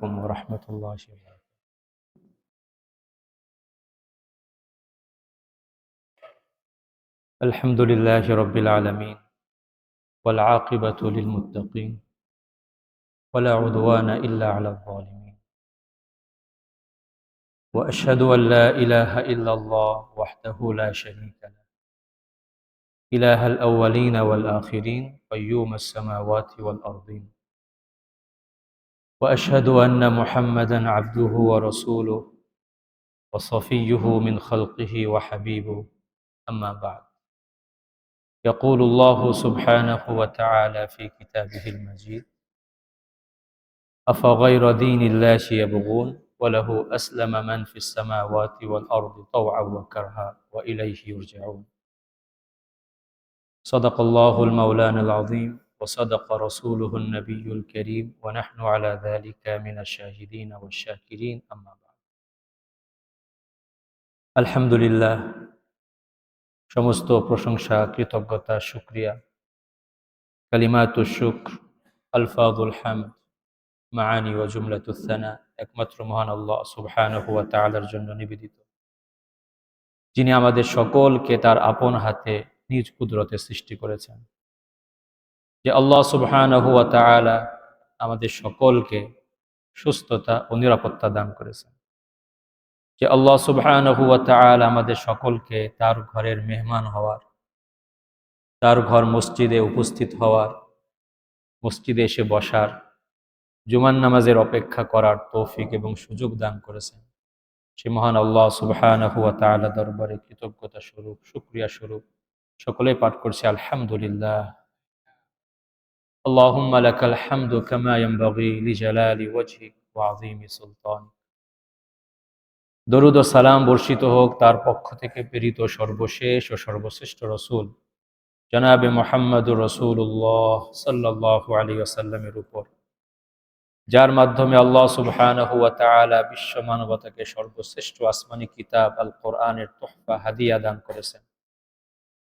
عليكم ورحمة الله وبركاته. الحمد لله رب العالمين والعاقبة للمتقين ولا عدوان إلا على الظالمين. وأشهد أن لا إله إلا الله وحده لا شريك له. إله الأولين والآخرين قيوم السماوات والأرضين. وأشهد أن محمدا عبده ورسوله وصفيه من خلقه وحبيبه. أما بعد يقول الله سبحانه وتعالى في كتابه المجيد أفغير دين الله يبغون وله أسلم من في السماوات والأرض طوعا وكرها وإليه يرجعون. صدق الله المولان العظيم. وصدق رسوله النبي الكريم ونحن على ذلك من الشاهدين والشاكرين أما بعد আলহামদুলিল্লাহ সমস্ত প্রশংসা কৃতজ্ঞতা শুক্রিয়া কালিমাতু শুক্র আলফাদুল হামদ মাআনি ওয়া জুমলাতুসানা একমাত্র মহান আল্লাহ সুবহানাহু ওয়া তাআলার জন্য নিবেদিত যিনি আমাদের সকলকে তার আপন হাতে নিজ কুদরতে সৃষ্টি করেছেন যে আল্লাহ সুবহানাহু ওয়া তাআলা আমাদের সকলকে সুস্থতা ও নিরাপত্তা দান করেছেন। যে আল্লাহ সুবহানাহু ওয়া তাআলা আমাদের সকলকে তার ঘরের মেহমান হওয়ার, তার ঘর মসজিদে উপস্থিত হওয়ার, মসজিদে এসে বসার জুমান নামাজের অপেক্ষা করার তৌফিক এবং সুযোগ দান করেছেন। সে মহান আল্লাহ সুবহানাহু ওয়া তাআলা দরবারে কৃতজ্ঞতা স্বরূপ, শুকরিয়া স্বরূপ সকলে পাঠ করছে, আলহামদুলিল্লাহ। اللهم لك الحمد كما ينبغي لجلال وجهك وعظيم سلطانك দরুদ ও সালাম বর্ষিত হোক তার পক্ষ থেকে প্রেরিত সর্বশেষ ও সর্বশ্রেষ্ঠ রসুল জনাবে মোহাম্মদুর রসুল্লাহ সাল্লাহ আলী আসাল্লামের উপর যার মাধ্যমে আল্লাহ সুবহানাহু ওয়া তাআলা বিশ্ব মানবতাকে সর্বশ্রেষ্ঠ আসমানি কিতাব আল কোরআনের তোহফা হাদিয়া দান করেছেন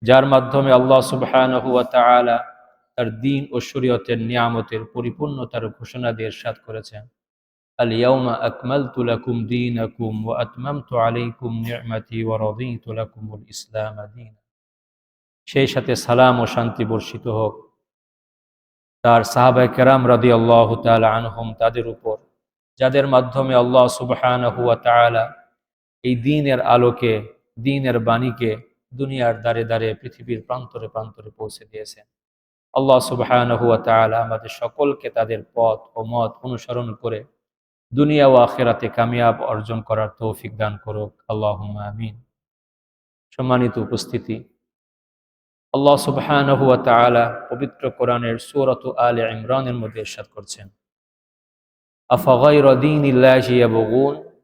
যার মাধ্যমে আল্লাহ সুবহানাহু ওয়া তাআলা তার দিন ও শরীয়তের নিয়ামতের পরিপূর্ণতার ঘোষণা দিয়ে সাত করেছেন আল ইয়াউমা আকমালতু লাকুম দীনাকুম ওয়া আতমামতু আলাইকুম নি'মাতি ওয়া রাদিতু লাকুমুল ইসলাম দীনা। সেই সাথে সালাম ও শান্তি বর্ষিত হোক। তার সাহাবায়ে কেরাম রাদিয়াল্লাহু তাআলা আনহম তাদের উপর, যাদের মাধ্যমে আল্লাহ সুবহানাহু ওয়া তাআলা এই দিনের আলোকে, দিনের বাণীকে দুনিয়ার দ্বারে দ্বারে পৃথিবীর প্রান্তরে প্রান্তরে পৌঁছে দিয়েছেন। আল্লাহ তাআলা আমাদের সকলকে তাদের পথ ও মত অনুসরণ করে দুনিয়া ও আখেরাতে কামিয়াব অর্জন করার তৌফিক দান করুক। আল্লাহুম্মা আমিন। সম্মানিত উপস্থিতি, আল্লাহ সুবহানাহু ওয়া তাআলা পবিত্র কোরআনের সূরাত আলে ইমরানের মধ্যে ইরশাদ করছেন।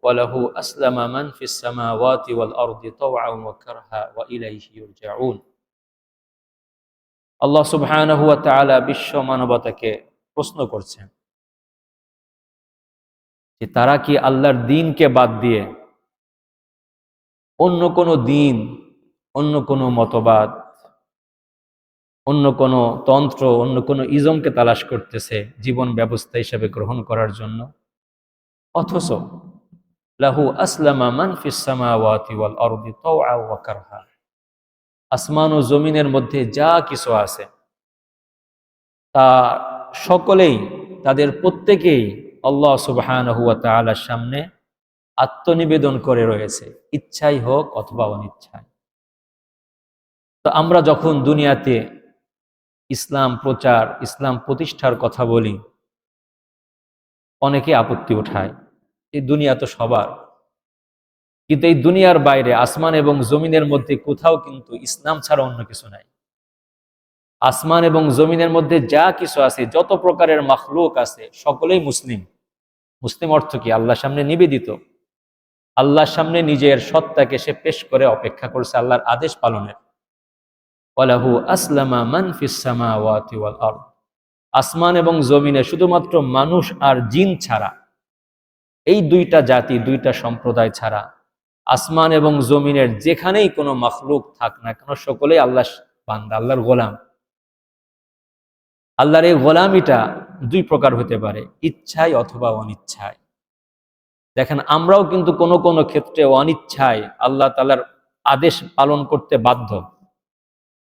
ওয়া লাহু আসলামা মান ফিস সামাওয়াতি ওয়াল আরদি তাওআন ওয়া কারহা ওয়া ইলাইহি ইউরজাউন। আল্লাহ সুবহানাহু ওয়া তাআলা বিশ্ব মানবতাকে প্রশ্ন করছেন যে তারা কি আল্লাহর দিনকে বাদ দিয়ে অন্য কোনো দিন, অন্য কোনো মতবাদ, অন্য কোনো তন্ত্র, অন্য কোনো ইজমকে তালাশ করতেছে জীবন ব্যবস্থা হিসেবে গ্রহণ করার জন্য? অথচ লাহু আসলামা মান ফিস সামাওয়াতি ওয়াল আরদি তাওআ আসমান ও জমিনের মধ্যে যা কিছু আছে, তা সকলেই তাদের প্রত্যেকেই আল্লাহ সুবহানাহু ওয়া তাআলার সামনে আত্মনিবেদন করে রয়েছে, ইচ্ছাই হোক অথবা অনিচ্ছায় তো আমরা যখন দুনিয়াতে ইসলাম প্রচার, ইসলাম প্রতিষ্ঠার কথা বলি, অনেকে আপত্তি উঠায়, এই দুনিয়া তো সবার। কিন্তু এই দুনিয়ার বাইরে, আসমান এবং জমিনের মধ্যে কোথাও কিন্তু ইসলাম ছাড়া অন্য কিছু নাই। আসমান এবং জমিনের মধ্যে যা কিছু আছে, যত প্রকারের মাখলুক আছে, সকলেই মুসলিম। মুসলিম অর্থ কি? আল্লাহর সামনে নিবেদিত। আল্লাহর সামনে নিজের সত্তাকে সে পেশ করে অপেক্ষা করছে আল্লাহর আদেশ পালনের। ওয়ালাহু মান আসমান এবং জমিনে শুধুমাত্র মানুষ আর জিন ছাড়া, এই দুইটা জাতি, দুইটা সম্প্রদায় ছাড়া আসমান এবং জমিনের যেখানেই কোনো মখলুক থাক না কেন, সকলেই আল্লাহ বান্দা, আল্লাহর গোলাম। আল্লাহর এই গোলামিটা দুই প্রকার হতে পারে, ইচ্ছায় অথবা অনিচ্ছায়। দেখেন, আমরাও কিন্তু কোনো কোনো ক্ষেত্রে অনিচ্ছায় আল্লাহ তালার আদেশ পালন করতে বাধ্য।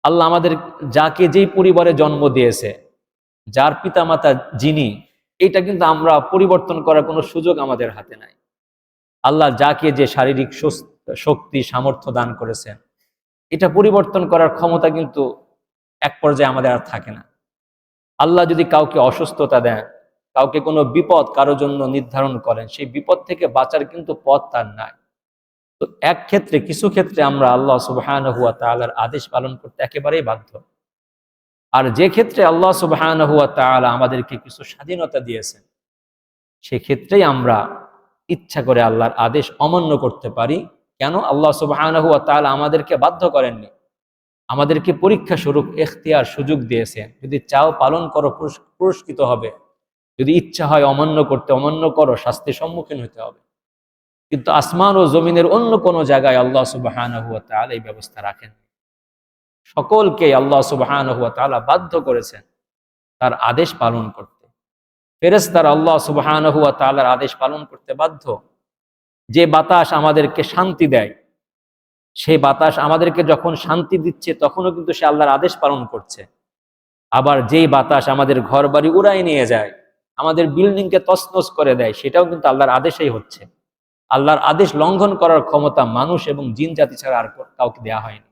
আল্লাহ আমাদের যাকে যেই পরিবারে জন্ম দিয়েছে, যার পিতামাতা যিনি এটা কিন্তু আমরা পরিবর্তন করার কোনো সুযোগ আমাদের হাতে নাই। আল্লাহ যাকে যে শারীরিক শক্তি, সামর্থ্য দান করেছেন, এটা পরিবর্তন করার ক্ষমতা কিন্তু এক পর্যায়ে আমাদের আর থাকে না। আল্লাহ যদি কাউকে অসুস্থতা দেন, কাউকে কোনো বিপদ কারোর জন্য নির্ধারণ করেন, সেই বিপদ থেকে বাঁচার কিন্তু পথ তার নাই। তো এক ক্ষেত্রে, কিছু ক্ষেত্রে আমরা আল্লাহ সুবহান হুয়া তালার আদেশ পালন করতে একেবারেই বাধ্য। আর যে ক্ষেত্রে আল্লাহ সুবহান হুয়া তালা আমাদেরকে কিছু স্বাধীনতা দিয়েছেন, সেক্ষেত্রেই আমরা ইচ্ছা করে আল্লাহর আদেশ অমান্য করতে পারি, কেন? আল্লাহ তালা আমাদেরকে বাধ্য করেননি। আমাদেরকে পরীক্ষা স্বরূপ এখতিয়ার সুযোগ দিয়েছেন যদি চাও পালন করো পুরস্কৃত হবে। যদি ইচ্ছা হয় অমান্য করতে, অমান্য করো, শাস্তির সম্মুখীন হতে হবে। কিন্তু আসমান ও জমিনের অন্য কোনো জায়গায় আল্লাহ তাআলা এই ব্যবস্থা রাখেন সকলকে আল্লাহ তাআলা বাধ্য করেছেন তার আদেশ পালন করতে। ফেরেশতারা আল্লাহ সুবাহান হুয়া তাআলার আদেশ পালন করতে বাধ্য। যে বাতাস আমাদেরকে শান্তি দেয় সেই বাতাস আমাদেরকে যখন শান্তি দিচ্ছে, তখনও কিন্তু সে আল্লাহর আদেশ পালন করছে। আবার যেই বাতাস আমাদের ঘর বাড়ি উড়াই নিয়ে যায়, আমাদের বিল্ডিংকে তছনছ করে দেয়, সেটাও কিন্তু আল্লাহর আদেশেই হচ্ছে। আল্লাহর আদেশ লঙ্ঘন করার ক্ষমতা মানুষ এবং জিন জাতি ছাড়া আর কাউকে দেয়া হয়নি।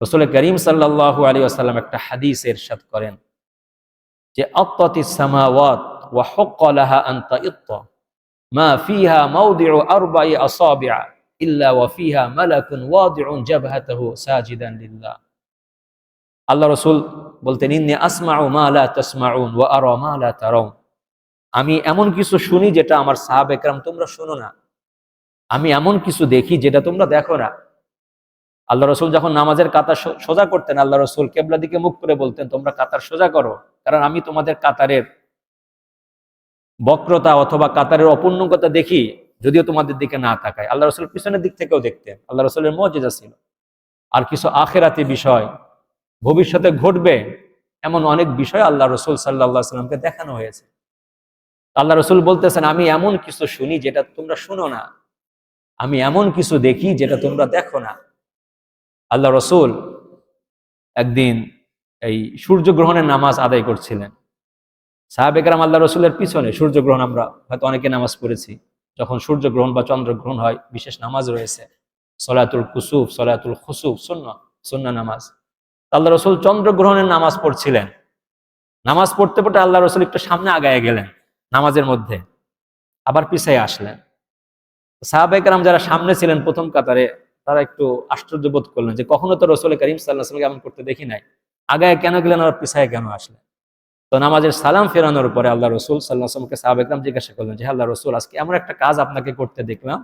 রসুল করিম সাল্লাহ আলী আসাল্লাম একটা হাদিস এরশাদ করেন। যে আত্তাতি সামাওয়াত ওয়া হুক্কালাহা আন তাইত্ত মা ফিহা মাওদিউ আরবাই আসাবিআ ইল্লা ওয়া ফিহা মালাকুন ওয়াদিউন জাবহাতাহু সাজিদান লিল্লাহ। আল্লাহ রসুল বলতেন, ইন্নি আসমাউ মা লা তাসমাউন ওয়া আরা মা লা তারাউন। আমি এমন কিছু শুনি যেটা আমার সাহাব একরাম তোমরা শোনো না। আমি এমন কিছু দেখি যেটা তোমরা দেখো না। আল্লাহ রসুল যখন নামাজের কাতার সোজা করতেন, আল্লাহ রসুল কেবলা দিকে মুখ করে বলতেন, তোমরা কাতার সোজা করো, কারণ আমি তোমাদের কাতারের বক্রতা অথবা কাতারের অপূর্ণতা দেখি, যদিও তোমাদের দিকে না তাকায়। আল্লাহ রসুল পিছনের দিক থেকেও দেখতেন, আল্লাহ রসুলের মর্যাদা ছিল। আর কিছু আখেরাতি বিষয় ভবিষ্যতে ঘটবে, এমন অনেক বিষয় আল্লাহ রসুল সাল্লাহ সাল্লামকে দেখানো হয়েছে। আল্লাহ রসুল বলতেছেন, আমি এমন কিছু শুনি যেটা তোমরা শুনো না। আমি এমন কিছু দেখি যেটা তোমরা দেখো না। আল্লাহ রসুল একদিন এই সূর্যগ্রহণের নামাজ আদায় করছিলেন। সাহাবেকরাম আল্লাহ রসুলের পিছনে সূর্যগ্রহণ আমরা হয়তো অনেকে নামাজ পড়েছি, যখন সূর্যগ্রহণ বা চন্দ্রগ্রহণ হয়, বিশেষ নামাজ রয়েছে, সলাতুল কুসুফ, সলাতুল খুসুফ সুন্ন সুন্না নামাজ। আল্লাহ রসুল চন্দ্রগ্রহণের নামাজ পড়ছিলেন। নামাজ পড়তে পড়তে আল্লাহ রসুল একটু সামনে আগায় গেলেন নামাজের মধ্যে, আবার পিছায় আসলেন। সাহাবাইকার যারা সামনে ছিলেন প্রথম কাতারে তারা একটু আশ্চর্য বোধ করলেন যে কখনো তো রসুল করিম সাল্লাহ সাল্লামকে এমন করতে দেখি নাই। আগায় কেন গেলেন আর পিছায় কেন আসলেন? তো নামাজের সালাম ফেরানোর পরে আল্লাহ রসুল সাল্লাহ আসলামকে সাহাবেকরাম জিজ্ঞাসা করলেন যে আল্লাহ রসুল, আজকে এমন একটা কাজ আপনাকে করতে দেখলাম,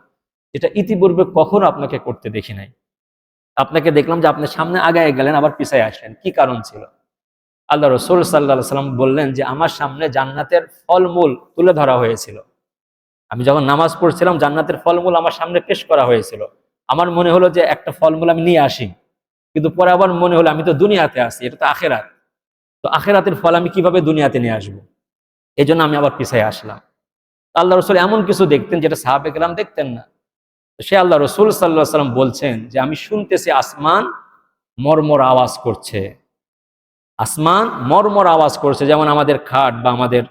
যেটা ইতিপূর্বে কখনো আপনাকে করতে দেখি নাই। আপনাকে দেখলাম যে আপনি সামনে আগায় গেলেন, আবার পিছায় আসলেন। কি কারণ ছিল? আল্লাহ রসুল সাল্লাহ সাল্লাম বললেন যে আমার সামনে জান্নাতের ফলমূল তুলে ধরা হয়েছিল। আমি যখন নামাজ পড়ছিলাম, জান্নাতের ফলমূল আমার সামনে পেশ করা হয়েছিল। আমার মনে হলো যে একটা ফলমূল আমি নিয়ে আসি, কিন্তু পরে আবার মনে হলো আমি তো দুনিয়াতে আসি এটা তো আখেরাত। তো আখেরাতের ফল আমি কীভাবে দুনিয়াতে নিয়ে আসব? এই জন্য আমি আবার পিছায় আসলাম। আল্লাহ রসুল এমন কিছু দেখতেন যেটা সাহাবেকরাম দেখতেন না। সে আল্লাহ রসুল সাল্লাহ সাল্লাম বলছেন যে, আমি শুনতেছি আসমান মর্মর আওয়াজ করছে। আসমান মর্মর আওয়াজ করছে, যেমন আমাদের খাট বা আমাদের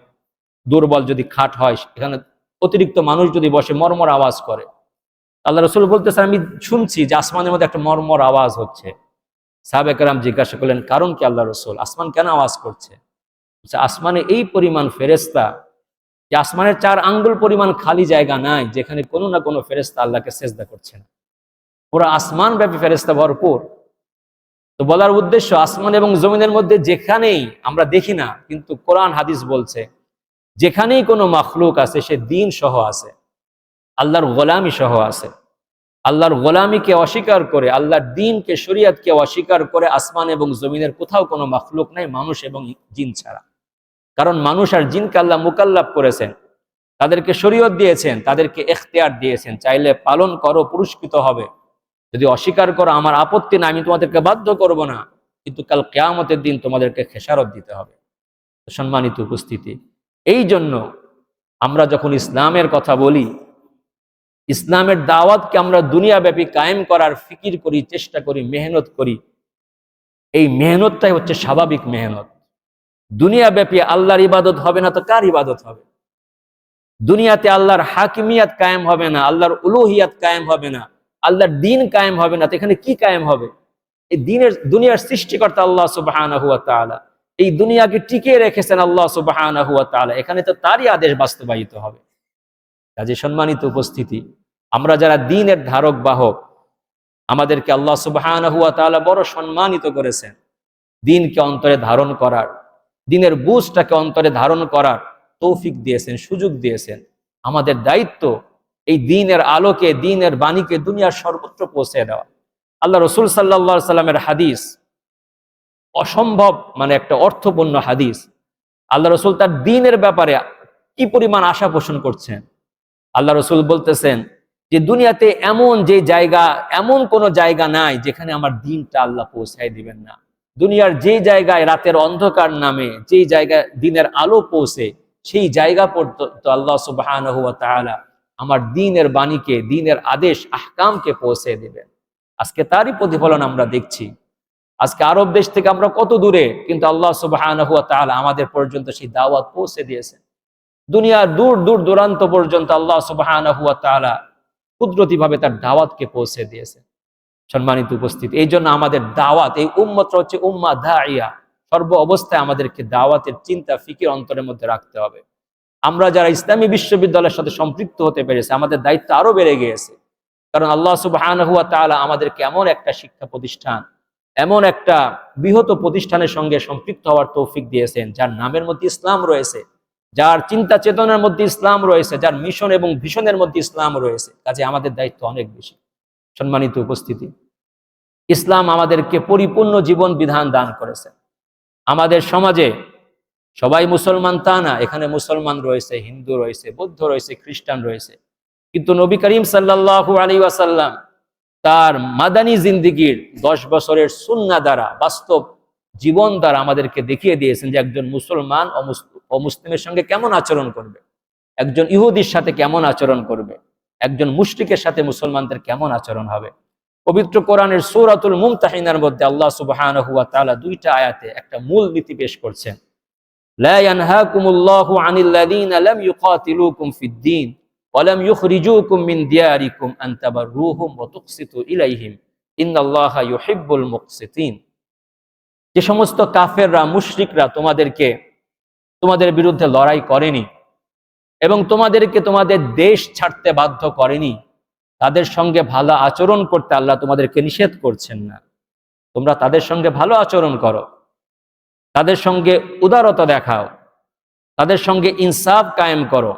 দুর্বল যদি খাট হয়, এখানে অতিরিক্ত মানুষ যদি বসে মর্মর আওয়াজ করে। আল্লাহ রসুল বলতেছেন আমি শুনছি যে আসমানের মধ্যে একটা মর্মর আওয়াজ হচ্ছে। সাহাবেকরাম জিজ্ঞাসা করলেন কারণ কি আল্লাহ রসুল? আসমান কেন আওয়াজ করছে? বলছে, আসমানে এই পরিমাণ ফেরেস্তা যে আসমানের চার আঙ্গুল পরিমাণ খালি জায়গা নাই যেখানে কোনো না কোনো ফেরেস্তা আল্লাহকে সেজদা করছে না? পুরো আসমান ব্যাপী ফেরেস্তা ভরপুর। তো বলার উদ্দেশ্য আসমান এবং জমিনের মধ্যে যেখানেই আমরা দেখি না কিন্তু কোরআন হাদিস বলছে যেখানেই কোনো মাখলুক আছে সে দিন সহ আছে। আল্লাহর গোলামি সহ আছে। আল্লাহর গোলামিকে অস্বীকার করে, আল্লাহর দিনকে, শরিয়াতকে অস্বীকার করে আসমান এবং জমিনের কোথাও কোনো মাখলুক নাই, মানুষ এবং জিন ছাড়া। কারণ মানুষ আর জিনকে আল্লাহ মুকাল্লাব করেছেন। তাদেরকে শরীয়ত দিয়েছেন, তাদেরকে এখতিয়ার দিয়েছেন। চাইলে পালন করো, পুরস্কৃত হবে। যদি অস্বীকার করো, আমার আপত্তি না আমি তোমাদেরকে বাধ্য করব না। কিন্তু কাল কেয়ামতের দিন তোমাদেরকে খেসারত দিতে হবে। সম্মানিত উপস্থিতি। এই জন্য আমরা যখন ইসলামের কথা বলি ইসলামের দাওয়াতকে আমরা দুনিয়াব্যাপী কায়েম করার ফিকির করি, চেষ্টা করি, মেহনত করি। এই মেহনতটাই হচ্ছে স্বাভাবিক মেহনত। দুনিয়াব্যাপী আল্লাহর ইবাদত হবে না তো কার ইবাদত হবে? দুনিয়াতে আল্লাহর হাকিমিয়াত কায়েম হবে না, আল্লাহর উলুহিয়াত কায়েম হবে না, আল্লাহর দিন কায়েম হবে না, তো এখানে কি কায়েম হবে? এই দিনের, দুনিয়ার সৃষ্টিকর্তা আল্লাহ সুবহানাহু ওয়া তাআলা। এই দুনিয়াকে টিকিয়ে রেখেছেন আল্লাহ সুবহানাহু ওয়া তাআলা। এখানে তো তারই আদেশ বাস্তবায়িত হবে। কাজে সম্মানিত উপস্থিতি, আমরা যারা দিনের ধারক, বাহক, আমাদেরকে আল্লাহ সুবহানাহু ওয়া তাআলা বড় সম্মানিত করেছেন। দিনকে অন্তরে ধারণ করার, দিনের বুঝটাকে অন্তরে ধারণ করার তৌফিক দিয়েছেন, সুযোগ দিয়েছেন। আমাদের দায়িত্ব এই দিনের আলোকে, দিনের বাণীকে দুনিয়ার সর্বত্র পৌঁছে দেওয়া। আল্লাহ রসুল সাল্লা সাল্লামের হাদিস, অসম্ভব মানে একটা অর্থপূর্ণ হাদিস। আল্লাহ রসুল তার দিনের ব্যাপারে কি পরিমাণ আশা পোষণ করছেন? আল্লাহ রসুল বলতেছেন যে দুনিয়াতে এমন যে জায়গা, এমন কোন জায়গা নাই যেখানে আমার দিনটা আল্লাহ পৌঁছায় দিবেন না। দুনিয়ার যে জায়গায় রাতের অন্ধকার নামে, যেই জায়গায় দিনের আলো পৌঁছে, সেই জায়গা পর্যন্ত আল্লাহ সুবাহ আমার দিনের বাণীকে, দিনের আদেশ, আহকামকে পৌঁছে দেবেন। আজকে তারই প্রতিফলন আমরা দেখছি। আজকে আরব দেশ থেকে আমরা কত দূরে, কিন্তু আল্লাহ সুবাহ আমাদের পর্যন্ত সেই দাওয়াত পৌঁছে দিয়েছেন। দুনিয়ার দূর দূর দূরান্ত পর্যন্ত আল্লাহ সুবাহ কুদরতি ভাবে তার দাওয়াতকে পৌঁছে দিয়েছে সম্মানিত উপস্থিতি, এই জন্য আমাদের দাওয়াত, এই উম্মত হচ্ছে উম্মা দাইয়া সর্ব অবস্থায় আমাদেরকে দাওয়াতের চিন্তা, ফিকির অন্তরের মধ্যে রাখতে হবে। আমরা যারা ইসলামী বিশ্ববিদ্যালয়ের সাথে সম্পৃক্ত হতে পেরেছে, আমাদের দায়িত্ব আরও বেড়ে গিয়েছে। কারণ আল্লাহ সুবাহ আমাদেরকে এমন একটা শিক্ষা প্রতিষ্ঠান, এমন একটা বৃহৎ প্রতিষ্ঠানের সঙ্গে সম্পৃক্ত হওয়ার তৌফিক দিয়েছেন, যার নামের মধ্যে ইসলাম রয়েছে। যার চিন্তা চেতনার মধ্যে ইসলাম রয়েছে, যার মিশন এবং ভীষণের মধ্যে ইসলাম রয়েছে, কাজে আমাদের দায়িত্ব অনেক বেশি। সম্মানিত উপস্থিতি, ইসলাম আমাদেরকে পরিপূর্ণ জীবন বিধান দান করেছে। আমাদের সমাজে সবাই মুসলমান তা না, এখানে মুসলমান রয়েছে, হিন্দু রয়েছে, বৌদ্ধ রয়েছে, খ্রিস্টান রয়েছে। কিন্তু নবী করিম সাল্লাহ আলী ওয়াসাল্লাম তার মাদানী জিন্দিগির দশ বছরের সুন্না দ্বারা বাস্তব জীবন দ্বারা আমাদেরকে দেখিয়ে দিয়েছেন যে একজন মুসলমান অমুসলিমের সঙ্গে কেমন আচরণ করবে একজন ইহুদির সাথে কেমন আচরণ করবে একজন মুশরিকের সাথে মুসলমানদের কেমন আচরণ হবে পবিত্র কোরআনের সৌরাতুল মুমতাহিনার মধ্যে আল্লাহ সুবাহ দুইটা আয়াতে একটা মূল নীতি পেশ করছেন لا ينهاكم الله عن الذين لم يقاتلوكم في الدين ولم يخرجوكم من دياركم أن تبروهم وتقسطوا إليهم إن الله يحب المقسطين যে সমস্ত কাফেররা, মুশরিকরা তোমাদেরকে, তোমাদের বিরুদ্ধে লড়াই করেনি এবং তোমাদেরকে তোমাদের দেশ ছাড়তে বাধ্য করেনি, তাদের সঙ্গে ভালো আচরণ করতে আল্লাহ তোমাদেরকে নিষেধ করছেন না। তোমরা তাদের সঙ্গে ভালো আচরণ করো, তাদের সঙ্গে উদারতা দেখাও, তাদের সঙ্গে ইনসাফ কায়েম করো,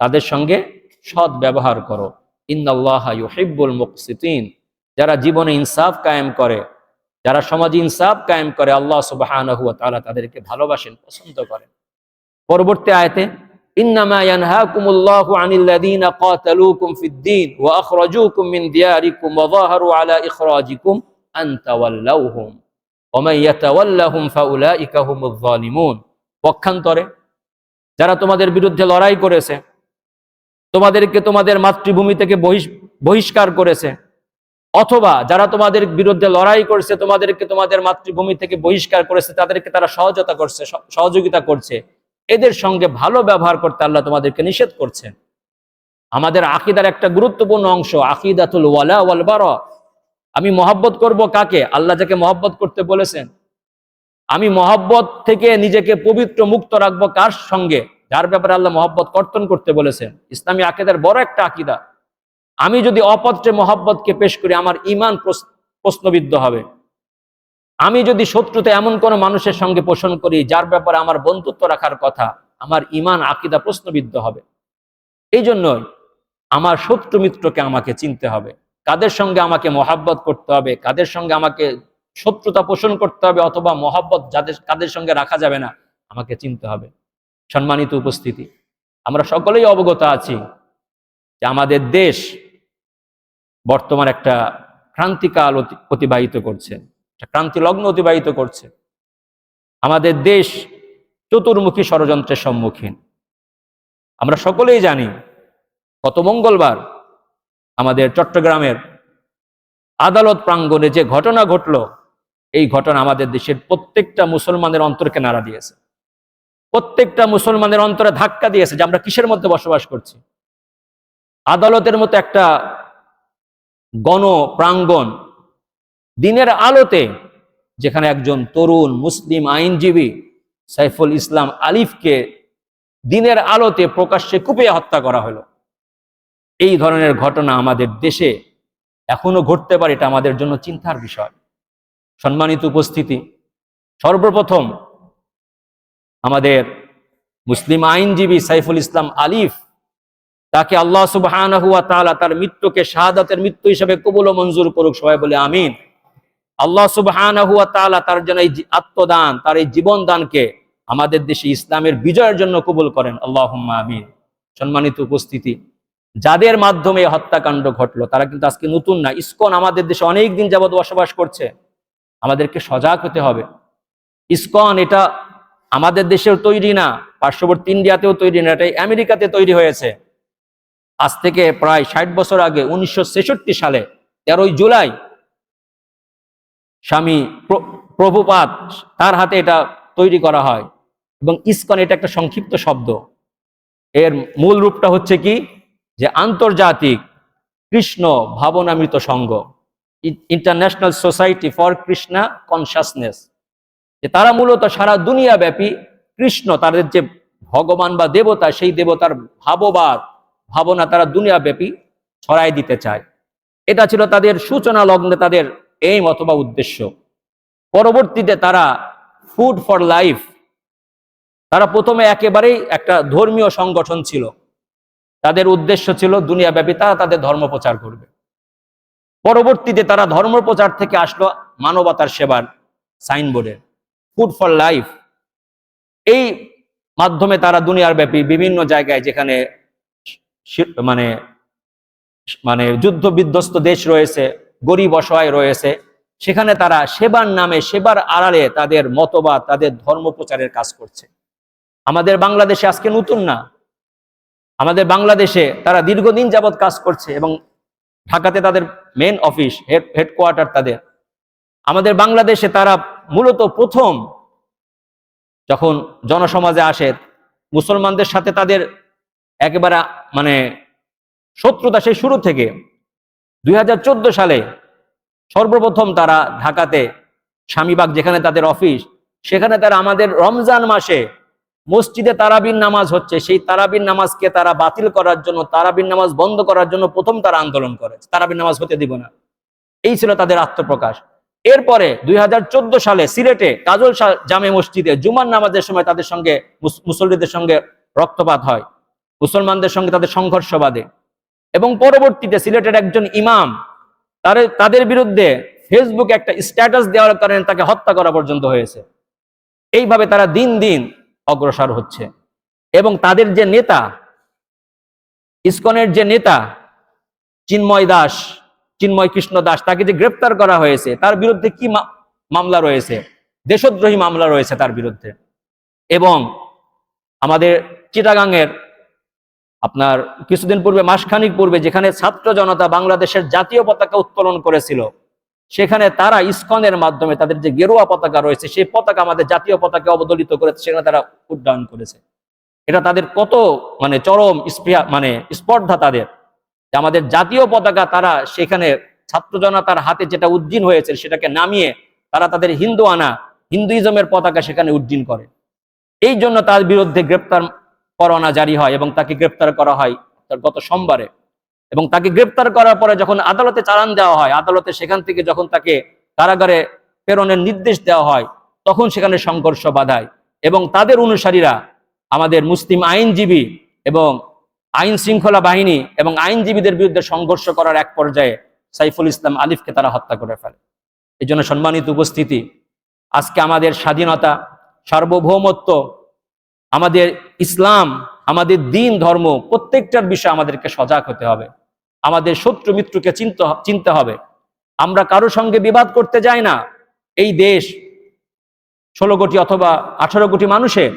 তাদের সঙ্গে সৎ ব্যবহার করো। ইন্দাল্লাহিবুল মুকসিতিন, যারা জীবনে ইনসাফ কায়েম করে যারা সমাজে ইনসাফ কায়েম করে আল্লাহ সুবাহ তাদেরকে ভালোবাসেন পছন্দ করেন পরবর্তী আয়তে إنما ينهاكم الله عن الذين قاتلوكم في الدين وأخرجوكم من دياركم وظاهروا على إخراجكم أن تولوهم ومن يتولهم فأولئك هم الظالمون পক্ষান্তরে যারা তোমাদের বিরুদ্ধে লড়াই করেছে তোমাদেরকে তোমাদের মাতৃভূমি থেকে বহিষ্কার করেছে অথবা যারা তোমাদের বিরুদ্ধে লড়াই করছে, তোমাদেরকে তোমাদের মাতৃভূমি থেকে বহিষ্কার করেছে, তাদেরকে তারা সহজতা করছে সহযোগিতা করছে। এদের সঙ্গে ভালো ব্যবহার করতে আল্লাহ তোমাদেরকে নিষেধ করছেন। আমাদের আকিদার একটা গুরুত্বপূর্ণ অংশ, আকিদাতুল ওয়ালা ওয়াল বারা। আমি মহব্বত করব কাকে? আল্লাহ যাকে মহব্বত করতে বলেছেন। আমি মহব্বত থেকে নিজেকে পবিত্র মুক্ত রাখব কার সঙ্গে? যার ব্যাপারে আল্লাহ মহব্বত কর্তন করতে বলেছেন। ইসলামী আকিদার বড় একটা আকিদা। আমি যদি অপত্রে মহব্বতকে পেশ করি, আমার ইমান প্রশ্নবিদ্ধ হবে। আমি যদি শত্রুতে এমন কোন মানুষের সঙ্গে পোষণ করি, যার ব্যাপারে আমার বন্ধুত্ব রাখার কথা, আমার ইমান আকিদা প্রশ্নবিদ্ধ হবে। এই জন্যই আমার শত্রু মিত্রকে আমাকে চিনতে হবে। কাদের সঙ্গে আমাকে মহাব্বত করতে হবে, কাদের সঙ্গে আমাকে শত্রুতা পোষণ করতে হবে অথবা মহাব্বত যাদের, কাদের সঙ্গে রাখা যাবে না, আমাকে চিনতে হবে। সম্মানিত উপস্থিতি, আমরা সকলেই অবগত আছি যে আমাদের দেশ বর্তমান একটা ক্রান্তিকাল অতিবাহিত করছে। একটা ক্রান্তি লগ্ন অতিবাহিত করছে। আমাদের দেশ চতুর্মুখী ষড়যন্ত্রের সম্মুখীন। আমরা সকলেই জানি, গত মঙ্গলবার আমাদের চট্টগ্রামের আদালত প্রাঙ্গণে যে ঘটনা ঘটল, এই ঘটনা আমাদের দেশের প্রত্যেকটা মুসলমানের অন্তরকে নাড়া দিয়েছে। প্রত্যেকটা মুসলমানের অন্তরে ধাক্কা দিয়েছে যে আমরা কিসের মধ্যে বসবাস করছি। আদালতের মতো একটা গণ প্রাঙ্গণ দিনের আলোতে যেখানে একজন তরুণ মুসলিম আইনজীবী সাইফুল ইসলাম আলিফকে দিনের আলোতে প্রকাশ্যে কুপিয়ে হত্যা করা হলো। এই ধরনের ঘটনা আমাদের দেশে এখনও ঘটতে পারে, এটা আমাদের জন্য চিন্তার বিষয়। সম্মানিত উপস্থিতি, সর্বপ্রথম আমাদের মুসলিম আইনজীবী সাইফুল ইসলাম আলিফ তাকে আল্লাহ তাআলা তার মৃত্যুকে শাহাদাতের মৃত্যু হিসেবে কবুল ও মঞ্জুর করুক সবাই বলে আমিন। আল্লাহ তাআলা তার জন্য এই আত্মদান, তার এই জীবন দানকে আমাদের দেশে ইসলামের বিজয়ের জন্য কবুল করেন। আল্লাহুম্মা আমিন। সম্মানিত উপস্থিতি, যাদের মাধ্যমে হত্যাকাণ্ড ঘটলো, তারা কিন্তু আজকে নতুন না। ইসকন আমাদের দেশে অনেক দিন যাবৎ বসবাস করছে। আমাদেরকে সজাগ হতে হবে। ইসকন এটা আমাদের দেশেও তৈরি না, পার্শ্ববর্তী ইন্ডিয়াতেও তৈরি না, এটা আমেরিকাতে তৈরি হয়েছে। আজ থেকে প্রায় ষাট বছর আগে উনিশশো ছেষট্টি সালে তেরোই জুলাই স্বামী প্র- প্রভুপাদ তার হাতে এটা তৈরি করা হয় এবং ইসকন এটা একটা সংক্ষিপ্ত শব্দ। এর মূল রূপটা হচ্ছে কি? যে আন্তর্জাতিক কৃষ্ণ ভাবনামৃত সংঘ international society for Krishna consciousness যে তারা মূলত সারা দুনিয়া ব্যাপী কৃষ্ণ, তাদের যে ভগবান বা দেবতা, সেই দেবতার ভাববাদ ভাবনা তারা দুনিয়া ব্যাপী ছড়াই দিতে চায়। এটা ছিল তাদের সূচনা লগ্নে তাদের এইম অথবা উদ্দেশ্য। পরবর্তীতে তারা ফুড ফর লাইফ তারা প্রথমে একেবারেই একটা ধর্মীয় সংগঠন ছিল। তাদের উদ্দেশ্য ছিল দুনিয়াব্যাপী, তারা তাদের ধর্ম প্রচার করবে। পরবর্তীতে তারা ধর্ম প্রচার থেকে আসলো মানবতার সেবার সাইনবোর্ডে। ফুড ফর লাইফ এই মাধ্যমে তারা দুনিয়ার ব্যাপী বিভিন্ন জায়গায় যেখানে মানে মানে যুদ্ধ বিধ্বস্ত দেশ রয়েছে, গরিব অসহায় রয়েছে, সেখানে তারা সেবার নামে, সেবার আড়ালে তাদের মতবাদ, তাদের ধর্ম প্রচারের কাজ করছে। আমাদের বাংলাদেশে আজকে নতুন না। আমাদের বাংলাদেশে তারা দীর্ঘদিন যাবৎ কাজ করছে এবং ঢাকাতে তাদের মেন অফিস হেড হেডকোয়ার্টার তাদের। আমাদের বাংলাদেশে তারা মূলত প্রথম যখন জনসমাজে আসে, মুসলমানদের সাথে তাদের একেবারে মানে শত্রুতা সেই শুরু থেকে দুই হাজার চোদ্দ সালে সর্বপ্রথম তারা ঢাকাতে স্বামীবাগ, যেখানে তাদের অফিস, সেখানে তারা আমাদের রমজান মাসে মসজিদে তারাবিন নামাজ হচ্ছে। সেই তারাবিন নামাজকে তারা বাতিল করার জন্য তারাবিন নামাজ বন্ধ করার জন্য প্রথম তারা আন্দোলন করে। তারাবিন নামাজ হতে দিব না। এই ছিল তাদের আত্মপ্রকাশ। এরপরে দুই হাজার চোদ্দ সালে সিলেটে কাজল জামে মসজিদে জুমার নামাজের সময় তাদের সঙ্গে মুস- মুসল্লিদের সঙ্গে রক্তপাত হয়। মুসলমানদের সঙ্গে তাদের সংঘর্ষ বাঁধে। এবং পরবর্তীতে সিলেটের একজন ইমাম, তার, তাদের বিরুদ্ধে ফেসবুকে একটা স্ট্যাটাস দেওয়ার কারণে তাকে হত্যা করা পর্যন্ত হয়েছে। এইভাবে তারা দিন দিন অগ্রসর হচ্ছে। এবং তাদের যে নেতা, ইসকনের যে নেতা, চিন্ময় দাস, চিন্ময় কৃষ্ণ দাস, তাকে যে গ্রেপ্তার করা হয়েছে, তার বিরুদ্ধে কি মামলা রয়েছে? দেশদ্রোহী মামলা রয়েছে তার বিরুদ্ধে। এবং আমাদের চিটাগাংয়ের আপনার কিছুদিন পূর্বে, মাসখানিক পূর্বে, যেখানে ছাত্র জনতা বাংলাদেশের জাতীয় পতাকা উত্তোলন করেছিল, সেখানে তারা ইসকনের মাধ্যমে তাদের যে গেরুয়া পতাকা রয়েছে, সেই পতাকা আমাদের জাতীয় পতাকা অবদলিত করেছে, সেখানে তারা উড্ডয়ন করেছে। এটা তাদের কত মানে চরম স্পৃহা মানে স্পর্ধা তাদের। আমাদের জাতীয় পতাকা তারা সেখানে ছাত্র জনতার হাতে যেটা উজ্জীন হয়েছে, সেটাকে নামিয়ে তারা তাদের হিন্দু আনা, হিন্দুইজমের পতাকা সেখানে উজ্জীন করে। এই জন্য তার বিরুদ্ধে গ্রেপ্তার পরোয়ানা জারি হয় এবং তাকে গ্রেপ্তার করা হয় তার গত সোমবারে। এবং তাকে গ্রেপ্তার করার পরে যখন আদালতে চালান দেওয়া হয়, আদালতে সেখান থেকে যখন তাকে কারাগারে প্রেরণের নির্দেশ দেওয়া হয়, তখন সেখানে সংঘর্ষ বাধায়। এবং তাদের অনুসারীরা আমাদের মুসলিম আইনজীবী এবং আইন শৃঙ্খলা বাহিনী এবং আইনজীবীদের বিরুদ্ধে সংঘর্ষ করার এক পর্যায়ে সাইফুল ইসলাম আলিফকে তারা হত্যা করে ফেলে। এই জন্য সম্মানিত উপস্থিতি, আজকে আমাদের স্বাধীনতা, সার্বভৌমত্ব আমাদের ইসলাম, আমাদের দিন ধর্ম, প্রত্যেকটার বিষয়ে আমাদেরকে সজাগ হতে হবে। আমাদের শত্রু মিত্রকে চিনতে চিনতে হবে। আমরা কারও সঙ্গে বিবাদ করতে যাই না। এই দেশ ষোলো কোটি অথবা আঠারো কোটি মানুষের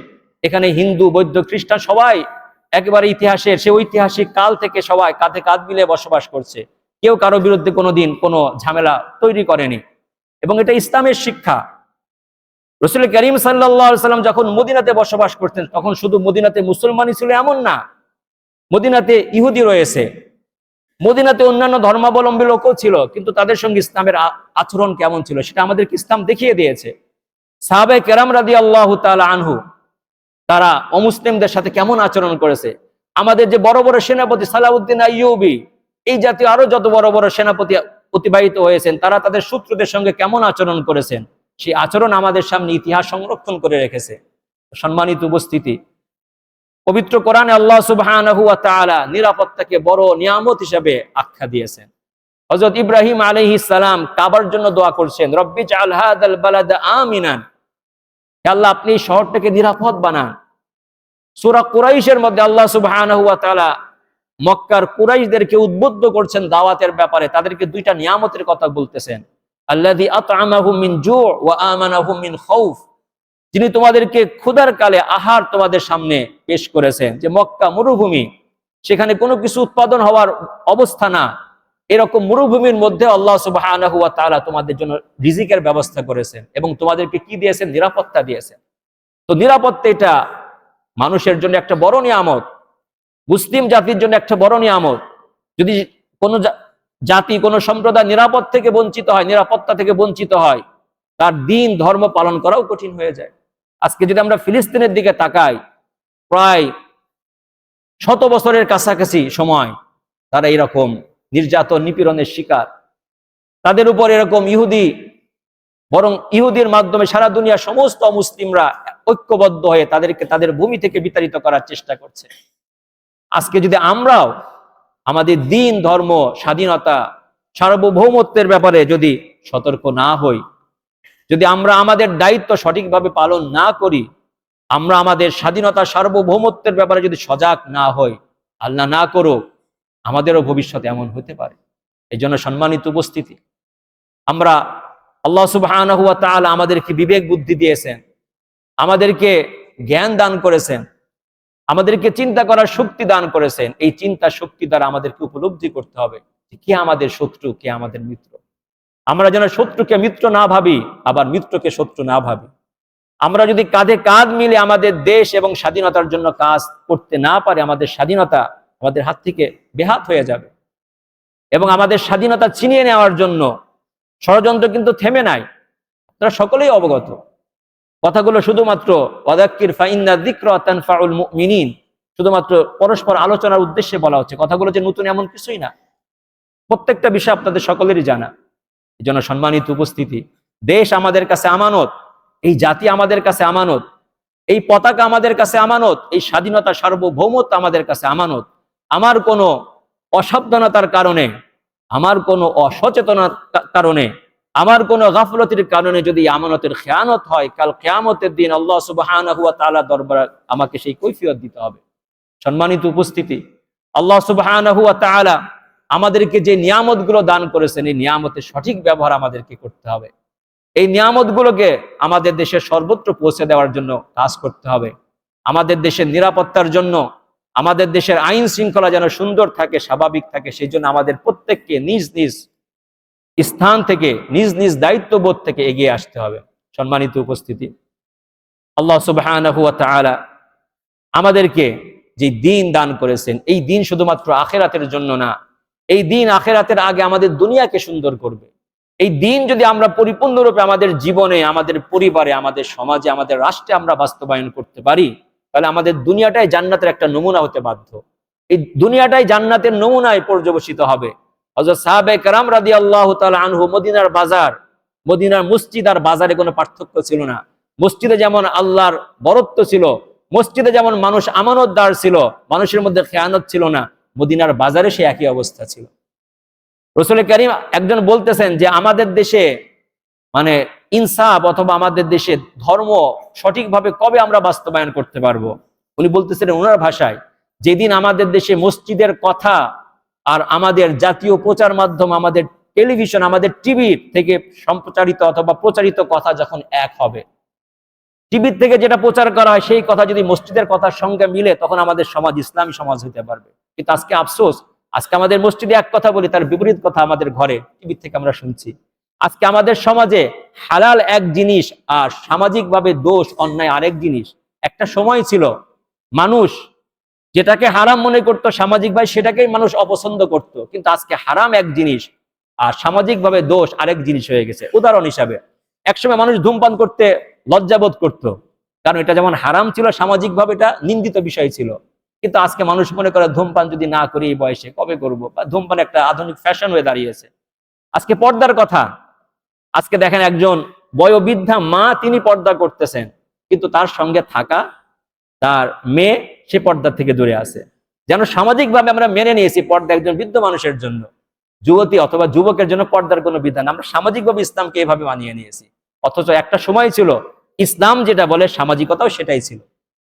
এখানে হিন্দু, বৌদ্ধ, খ্রিস্টান সবাই একেবারে ইতিহাসের, সে ঐতিহাসিক কাল থেকে সবাই কাঁধে কাঁধ মিলে বসবাস করছে। কেউ কারও বিরুদ্ধে কোনোদিন কোনো ঝামেলা তৈরি করেনি। এবং এটা ইসলামের শিক্ষা। রসুল করিম সাল্লাম যখন মদিনাতে বসবাস করতেন, তখন শুধু মদিনাতে মুসলমানই ছিল এমন না। মদিনাতে ইহুদি রয়েছে। মদিনাতে অন্যান্য ধর্মাবলম্বী লোকও ছিল, কিন্তু তাদের সঙ্গে ইসলামের আচরণ কেমন ছিল সেটা আমাদেরকে ইসলাম দেখিয়ে দিয়েছে। সাহাবে কেরাম রাদি আল্লাহ আনহু, তারা অমুসলিমদের সাথে কেমন আচরণ করেছে? আমাদের যে বড় বড় সেনাপতি সালাউদ্দিন আইয়ুবি, এই জাতীয় আরও যত বড় বড় সেনাপতি অতিবাহিত হয়েছেন, তারা তাদের শত্রুদের সঙ্গে কেমন আচরণ করেছেন? সেই আচরণ আমাদের সামনে ইতিহাস সংরক্ষণ করে রেখেছে। সম্মানিত উপস্থিতি, পবিত্র কোরআনে আল্লাহ তাআলা নিরাপত্তাকে বড় নিয়ামত হিসেবে আখ্যা দিয়েছেন। হযরত ইব্রাহিম আলাইহিস সালাম কাবার জন্য দোয়া করছেন, রব্বি আমিনান। আল্লাহ, আপনি শহরটাকে নিরাপদ বানান। সূরা কুরাইশের মধ্যে আল্লাহ তাআলা মক্কার কুরাইশদেরকে উদ্বুদ্ধ করছেন দাওয়াতের ব্যাপারে। তাদেরকে দুইটা নিয়ামতের কথা বলতেছেন। আল্লাযী আত'আমাহুম মিন জু' ওয়া আমানাহুম মিন খাউফ। যিনি তোমাদেরকে ক্ষুধার কালে আহার তোমাদের সামনে পেশ করেছেন, যে মক্কা মরুভূমি, সেখানে কোনো কিছু উৎপাদন হওয়ার অবস্থা না। এরকম মরুভূমির মধ্যে আল্লাহ তাআলা তোমাদের জন্য রিজিকের ব্যবস্থা করেছেন এবং তোমাদেরকে কি দিয়েছেন? নিরাপত্তা দিয়েছেন। তো নিরাপত্তা এটা মানুষের জন্য একটা বড় নিয়ামত, মুসলিম জাতির জন্য একটা বড় নিয়ামত। যদি কোনো জাতি কোনো সম্প্রদায় নিরাপদ থেকে বঞ্চিত হয়, নিরাপত্তা থেকে বঞ্চিত হয়, তার দিন ধর্ম পালন করাও কঠিন হয়ে যায়। আজকে যদি আমরা ফিলিস্তিনের দিকে তাকাই, প্রায় শত বছরের কাছাকাছি সময়, তারা এরকম নির্যাতন, নিপীড়নের শিকার। তাদের উপর এরকম ইহুদি, বরং ইহুদির মাধ্যমে সারা দুনিয়ার সমস্ত মুসলিমরা ঐক্যবদ্ধ হয়ে তাদেরকে, তাদের ভূমি থেকে বিতাড়িত করার চেষ্টা করছে। আজকে যদি আমরাও আমাদের দিন, ধর্ম, স্বাধীনতা, সার্বভৌমত্বের ব্যাপারে যদি সতর্ক না হই, যদি আমরা আমাদের দায়িত্ব সঠিকভাবে পালন না করি, আমরা আমাদের স্বাধীনতা, সার্বভৌমত্বের ব্যাপারে যদি সজাগ না হই, আল্লাহ না করুক, আমাদেরও ভবিষ্যৎ এমন হতে পারে। এই জন্য সম্মানিত উপস্থিতি, আমরা আল্লাহ তাআলা আমাদেরকে বিবেক বুদ্ধি দিয়েছেন, আমাদেরকে জ্ঞান দান করেছেন আমাদেরকে চিন্তা করার শক্তি দান করেছেন। এই চিন্তা শক্তি দ্বারা আমাদেরকে উপলব্ধি করতে হবে কে আমাদের শত্রু, কে আমাদের মিত্র। আমরা যেন শত্রুকে মিত্র না ভাবি, আবার মিত্রকে শত্রু না ভাবি। আমরা যদি কাঁধে কাঁধ মিলে আমাদের দেশ এবং স্বাধীনতার জন্য কাজ করতে না পারে, আমাদের স্বাধীনতা আমাদের হাত থেকে বেহাত হয়ে যাবে। এবং আমাদের স্বাধীনতা ছিনিয়ে নেওয়ার জন্য ষড়যন্ত্র কিন্তু থেমে নাই। তারা সকলেই অবগত। কথাগুলো শুধুমাত্র ওয়াদাক্কির ফাইন্না যিকরা তানফাউল মুমিনিন শুধুমাত্র পরস্পর আলোচনার উদ্দেশ্যে বলা হচ্ছে। কথাগুলো যে নতুন এমন কিছুই না। প্রত্যেকটা বিষয় আপনাদের সকলেরই জানা। এই জন্য সম্মানিত উপস্থিতি। দেশ আমাদের কাছে আমানত, এই জাতি আমাদের কাছে আমানত, এই পতাকা আমাদের কাছে আমানত, এই স্বাধীনতা সার্বভৌমত্ব আমাদের কাছে আমানত। আমার কোনো অসাবধানতার কারণে, আমার কোনো অসচেতনার কারণে আমার কোনো গাফলতির কারণে যদি আমানতের খেয়ানত হয়, কাল খেয়ামতের দিন আল্লাহ তাআলা দরবারে আমাকে সেই কৈফিয়ত দিতে হবে। সম্মানিত উপস্থিতি, আল্লাহ তাআলা আমাদেরকে যে নিয়ামতগুলো দান করেছেন, এই নিয়ামতের সঠিক ব্যবহার আমাদেরকে করতে হবে। এই নিয়ামতগুলোকে আমাদের দেশের সর্বত্র পৌঁছে দেওয়ার জন্য কাজ করতে হবে। আমাদের দেশের নিরাপত্তার জন্য, আমাদের দেশের আইন শৃঙ্খলা যেন সুন্দর থাকে, স্বাভাবিক থাকে, সেই জন্য আমাদের প্রত্যেককে নিজ নিজ স্থান থেকে, নিজ নিজ দায়িত্ববোধ থেকে এগিয়ে আসতে হবে। সম্মানিত উপস্থিতি। আল্লাহ তাআলা আমাদেরকে যে দিন দান করেছেন, এই দিন শুধুমাত্র আখেরাতের জন্য না, এই দিন আখেরাতের আগে আমাদের দুনিয়াকে সুন্দর করবে। এই দিন যদি আমরা পরিপূর্ণরূপে আমাদের জীবনে, আমাদের পরিবারে, আমাদের সমাজে, আমাদের রাষ্ট্রে আমরা বাস্তবায়ন করতে পারি, তাহলে আমাদের দুনিয়াটাই জান্নাতের একটা নমুনা হতে বাধ্য। এই দুনিয়াটাই জান্নাতের নমুনায় পর্যবসিত হবে। হযরত সাহাবে কারাম আল্লাহ আনহু মদিনার বাজার, মদিনার মসজিদ আর বাজারে কোনো পার্থক্য ছিল না। মসজিদে যেমন আল্লাহর বরত্ব ছিল, মসজিদে যেমন মানুষ আমানতদার ছিল, মানুষের মধ্যে খেয়ানত ছিল না, মদিনার বাজারে সে একই অবস্থা ছিল। রসুল করিম একজন বলতেছেন যে, আমাদের দেশে মানে ইনসাফ অথবা আমাদের দেশে ধর্ম সঠিকভাবে কবে আমরা বাস্তবায়ন করতে পারব? উনি বলতেছিলেন ওনার ভাষায়, যেদিন আমাদের দেশে মসজিদের কথা আর আমাদের জাতীয় প্রচার মাধ্যম, আমাদের টেলিভিশন, আমাদের টিভি থেকে সম্প্রচারিত অথবা প্রচারিত কথা যখন এক হবে টিভির থেকে যেটা প্রচার করা হয়, সেই কথা যদি মসজিদের কথার সঙ্গে মিলে, তখন আমাদের সমাজ, ইসলামী সমাজ হতে পারবে। কিন্তু আজকে আফসোস, আজকে আমাদের মসজিদে এক কথা বলি, তার বিপরীত কথা আমাদের ঘরে, টিভির থেকে আমরা শুনছি। আজকে আমাদের সমাজে হালাল এক জিনিস আর সামাজিকভাবে দোষ, অন্যায় আরেক জিনিস। একটা সময় ছিল, মানুষ যেটাকে হারাম মনে করতো সামাজিকভাবে সেটাকেই মানুষ অপছন্দ করত। কিন্তু আজকে হারাম এক জিনিস আর সামাজিকভাবে দোষ আরেক জিনিস হয়ে গেছে। উদাহরণ হিসাবে, একসময় মানুষ ধূমপান করতে লজ্জাবোধ করত। কারণ এটা যেমন হারাম ছিল, সামাজিকভাবে এটা নিন্দিত বিষয় ছিল। কিন্তু আজকে মানুষ মনে করে ধূমপান যদি না করি এই বয়সে কবে করব? বা ধূমপান একটা আধুনিক ফ্যাশন হয়ে দাঁড়িয়েছে। আজকে পর্দার কথা। আজকে দেখেন একজন বয়োবৃদ্ধা মা, তিনি পর্দা করতেছেন। কিন্তু তার সঙ্গে থাকা তার মেয়ে সে পর্দা থেকে দূরে আছে। যেন সামাজিকভাবে আমরা মেনে নিয়েছি পর্দা একজন বৃদ্ধ মানুষের জন্য। যুবতী অথবা যুবকের জন্য পর্দার কোনো বিধান। আমরা সামাজিকভাবে ইসলামকে এভাবে মানিয়ে নিয়েছি। অথচ একটা সময় ছিল, ইসলাম যেটা বলে সামাজিকতাও সেটাই ছিল।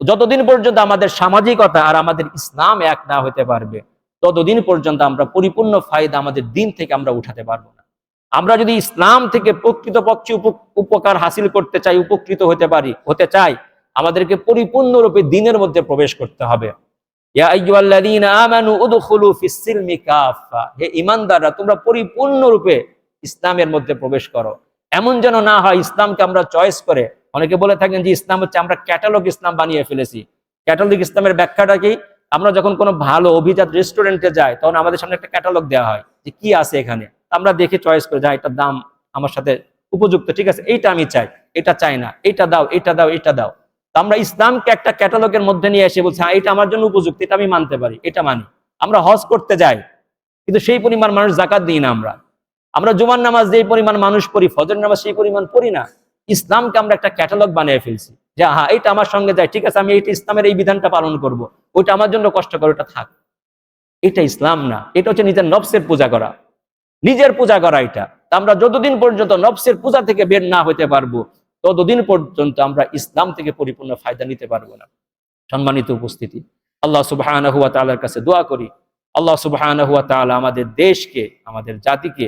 যতদিন পর্যন্ত আমাদের সামাজিকতা আর আমাদের ইসলাম এক না হতে পারবে, ততদিন পর্যন্ত আমরা পরিপূর্ণ ফায়দা আমাদের দিন থেকে আমরা উঠাতে পারব না। আমরা যদি ইসলাম থেকে প্রকৃতপক্ষে উপ- উপকার হাসিল করতে চাই, উপকৃত হতে পারি, হতে চাই আমাদেরকে পরিপূর্ণরূপে দিনের মধ্যে প্রবেশ করতে হবে। ঈমানদাররা, তোমরা পরিপূর্ণরূপে ইসলামের মধ্যে প্রবেশ করো। এমন যেন না হয় ইসলামকে আমরা চয়েস করে, অনেকে বলে থাকেন যে ইসলাম হচ্ছে আমরা ক্যাটালগ ইসলাম বানিয়ে ফেলেছি। ক্যাটালগ ইসলামের ব্যাখ্যাটা কি? আমরা যখন কোনো ভালো অভিজাত রেস্টুরেন্টে যাই, তখন আমাদের সামনে একটা ক্যাটালগ দেওয়া হয় যে কি আছে এখানে। আমরা দেখে চয়েস করে যাই এটার দাম আমার সাথে উপযুক্ত, ঠিক আছে, এইটা আমি চাই, এটা চাই না এটা দাও এটা দাও এটা দাও। আমরা ইসলামকে একটা ক্যাটালগের মধ্যে নিয়ে এসে বলছি হ্যাঁ এটা আমার জন্য উপযুক্ত, এটা আমি মানতে পারি, এটা মানি। আমরা হজ করতে যাই, কিন্তু সেই পরিমাণ মানুষ জাকাত দিই না আমরা। আমরা জুমার নামাজ যেই পরিমাণ মানুষ পড়ি ফজর নামাজ সেই পরিমাণ পড়ি না। ইসলামকে আমরা একটা ক্যাটালগ বানিয়ে ফেলছি যে হ্যাঁ এইটা আমার সঙ্গে যায়, ঠিক আছে, আমি এইটা ইসলামের এই বিধানটা পালন করব, ওইটা আমার জন্য কষ্ট করে ওটা থাক। এটা ইসলাম না, এটা হচ্ছে নিজের নফসের পূজা করা। নিজের পূজা করা এটা। আমরা যতদিন পর্যন্ত নফসের পূজা থেকে বের না হতে পারব ততদিন পর্যন্ত আমরা ইসলাম থেকে পরিপূর্ণ ফায়দা নিতে পারব না। সম্মানিত উপস্থিতি, আল্লাহ সুবাহ কাছে দোয়া করি। আল্লাহ সুবাহ আমাদের দেশকে, আমাদের জাতিকে,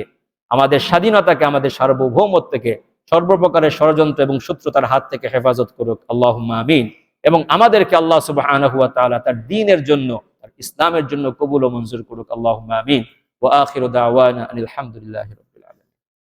আমাদের স্বাধীনতাকে, আমাদের সার্বভৌমত্বকে সর্বপ্রকারের ষড়যন্ত্র এবং শত্রুতার হাত থেকে হেফাজত করুক। আল্লাহ আমিন। এবং আমাদেরকে আল্লাহ সুবাহ তার দিনের জন্য, তার ইসলামের জন্য কবুল ও মঞ্জুর করুক। আল্লাহ আমিন। ও আখির আলহামদুলিল্লাহ